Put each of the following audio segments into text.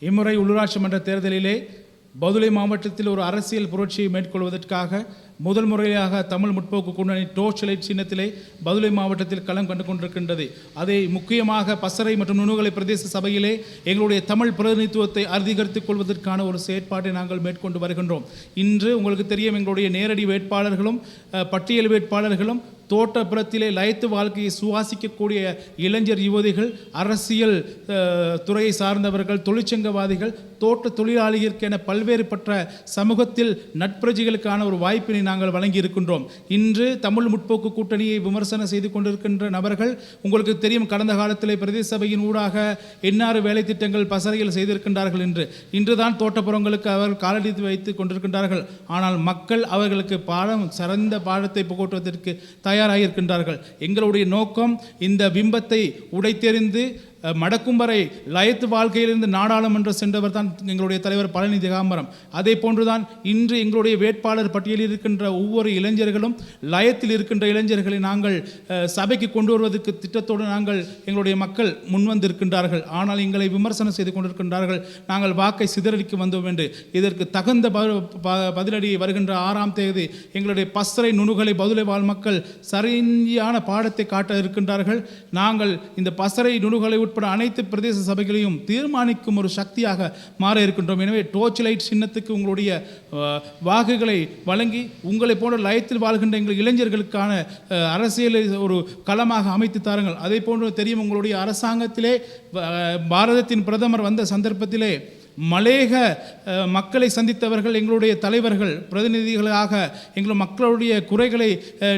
இம்முறை உள்ளூராட்சி மன்ற தேர்தலிலே பதுளை மாவட்டத்தில் ஒரு அரசியல் புரட்சியை மேற்கொள்வதற்காக முதல் முறையாக தமிழ் முற்போக்கு கூட்டணி டோர்ச் லைட் சின்னத்திலே பதுளை மாவட்டத்தில் களம் கண்டு கொண்டிருக்கின்றது. அதை முக்கியமாக பசறை மற்றும் நுணுகலை பிரதேச சபையிலே எங்களுடைய தமிழ் பிரதிநிதித்துவத்தை அதிகரித்துக் கொள்வதற்கான ஒரு செயற்பாட்டை நாங்கள் மேற்கொண்டு வருகின்றோம். இன்று உங்களுக்கு தெரியும் எங்களுடைய நேரடி வேட்பாளர்களும் பட்டியல் வேட்பாளர்களும் தோட்டப்புறத்திலே லயத்து வாழ்க்கையை சுவாசிக்கக்கூடிய இளைஞர் யுவதிகள் அரசியல் துறையை சார்ந்தவர்கள் தொழிற்சங்கவாதிகள் தோட்ட தொழிலாளிகளுக்கென பல்வேறுபட்ட சமூகத்தில் நட்பிரஜைகளுக்கான ஒரு வாய்ப்பினை நாங்கள் வழங்கி இருக்கின்றோம் இன்று தமிழ் முற்போக்கு கூட்டணியை விமர்சனம் செய்து கொண்டிருக்கின்ற நபர்கள் உங்களுக்கு தெரியும் கடந்த காலத்திலே பிரதேச சபையின் ஊடாக எண்ணாறு வேலை திட்டங்கள் பசறையில் செய்திருக்கின்றார்கள் என்று. இன்றுதான் தோட்டப்புறங்களுக்கு அவர்கள் காலடி வைத்து கொண்டிருக்கின்றார்கள். ஆனால் மக்கள் அவர்களுக்கு பாடம் சிறந்த பாடத்தை புகட்டுவதற்கு தயாராக இருக்கின்றார்கள் எங்களுடைய நோக்கம் இந்த பிம்பத்தை உடைத்தெறிந்து மடக்கும்பரை மடக்கும் வரை லயத்து வாழ்க்கையிலிருந்து நாடாளுமன்றம் சென்றவர் தான் எங்களுடைய தலைவர் பழனி திகாம்பரம். அதே போன்றுதான் இன்று எங்களுடைய வேட்பாளர் பட்டியலில் இருக்கின்ற ஒவ்வொரு இளைஞர்களும் லயத்தில் இருக்கின்ற இளைஞர்களை நாங்கள் சபைக்கு கொண்டு வருவதற்கு திட்டத்தோடு நாங்கள் எங்களுடைய மக்கள் முன்வந்திருக்கின்றார்கள். ஆனால் எங்களை விமர்சனம் செய்து கொண்டிருக்கின்றார்கள். நாங்கள் வாக்கை சிதறடிக்க வந்தோம் என்று. இதற்கு தகுந்த ப- ப- பதிலடி வருகின்ற ஆறாம் தேதி எங்களுடைய பஸ்ரை நுணுகலை பதுளை வாழ் மக்கள் சரியான பாடத்தை காட்ட இருக்கின்றார்கள். நாங்கள் இந்த பசரை நுணுகலை உட்பட அனைத்து பிரதேச சபைகளையும் தீர்மானிக்கும் ஒரு சக்தியாக மாற இருக்கின்றோம். எனவே டோர்ச் லைட் சின்னத்துக்கு உங்களுடைய வாக்குகளை வழங்கி உங்களை போன்ற லயத்தில் வாழ்கின்ற எங்கள் இளைஞர்களுக்கான அரசியலை ஒரு களமாக அமைத்து தாருங்கள். அதே போன்று தெரியும் உங்களுடைய அரசாங்கத்திலே பாரதத்தின் பிரதமர் வந்த சந்தர்ப்பத்திலே மலேக மக்களை சந்தித்தவர்கள் எங்களுடைய தலைவர்கள் பிரதிநிதிகளாக எங்கள் மக்களுடைய குறைகளை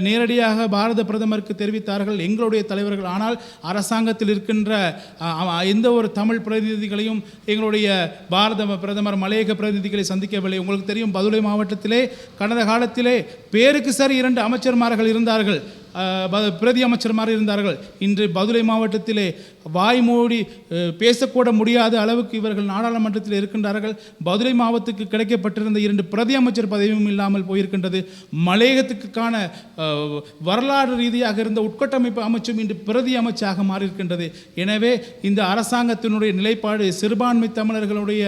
நேரடியாக பாரத பிரதமருக்கு தெரிவித்தார்கள். எங்களுடைய தலைவர்கள். ஆனால் அரசாங்கத்தில் இருக்கின்ற எந்த ஒரு தமிழ் பிரதிநிதிகளையும் எங்களுடைய பாரத பிரதமர் மலேக பிரதிநிதிகளை சந்திக்கவில்லை. உங்களுக்கு தெரியும் பதுளை மாவட்டத்திலே கடந்த காலத்திலே பேருக்கு சரி இரண்டு அமைச்சர்மார்கள் இருந்தார்கள். பிரதி அமைச்சர் பிரதி இருந்தார்கள். இன்று பதுளை மாவட்டத்திலே வாய்மூடி பேசக்கூட முடியாத அளவுக்கு இவர்கள் நாடாளுமன்றத்தில் இருக்கின்றார்கள். பதுளை மாவட்டத்துக்கு கிடைக்கப்பட்டிருந்த இரண்டு பிரதி அமைச்சர் பதவியும் இல்லாமல் போயிருக்கின்றது. மலையகத்துக்கான வரலாறு ரீதியாக இருந்த உட்கட்டமைப்பு அமைச்சும் இன்று பிரதி அமைச்சாக மாறியிருக்கின்றது. எனவே இந்த அரசாங்கத்தினுடைய நிலைப்பாடு சிறுபான்மை தமிழர்களுடைய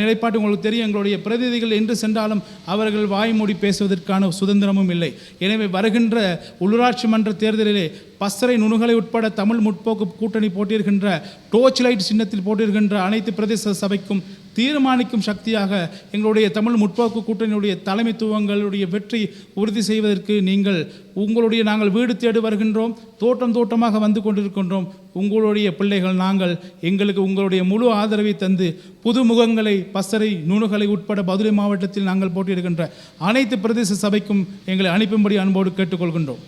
நிலைப்பாடு உங்களுக்கு தெரியும். எங்களுடைய பிரதிநிதிகள் என்று சென்றாலும் அவர்கள் வாய்மூடி பேசுவதற்கான சுதந்திரமும் இல்லை. எனவே வருகின்ற உள்ளூராட்சி மன்ற தேர்தலிலே பசறை நுணுகலை உட்பட தமிழ் முற்போக்கு கூட்டணி போட்டியிருக்கின்ற டோர்ச் லைட் சின்னத்தில் போட்டியிருக்கின்ற அனைத்து பிரதேச சபைக்கும் தீர்மானிக்கும் சக்தியாக எங்களுடைய தமிழ் முற்போக்கு கூட்டணியுடைய தலைமைத்துவங்களுடைய வெற்றி உறுதி செய்வதற்கு நீங்கள் உங்களுடைய நாங்கள் வீடு தேடி வருகின்றோம் தோட்டம் தோட்டமாக வந்து கொண்டிருக்கின்றோம். உங்களுடைய பிள்ளைகள் நாங்கள் எங்களுக்கு உங்களுடைய முழு ஆதரவை தந்து புது முகங்களை பசறை நுணுகலை உட்பட மதுரை மாவட்டத்தில் நாங்கள் போட்டியிடுகின்ற அனைத்து பிரதேச சபைக்கும் எங்களை அனுப்பும்படி அன்போடு கேட்டுக்கொள்கின்றோம்.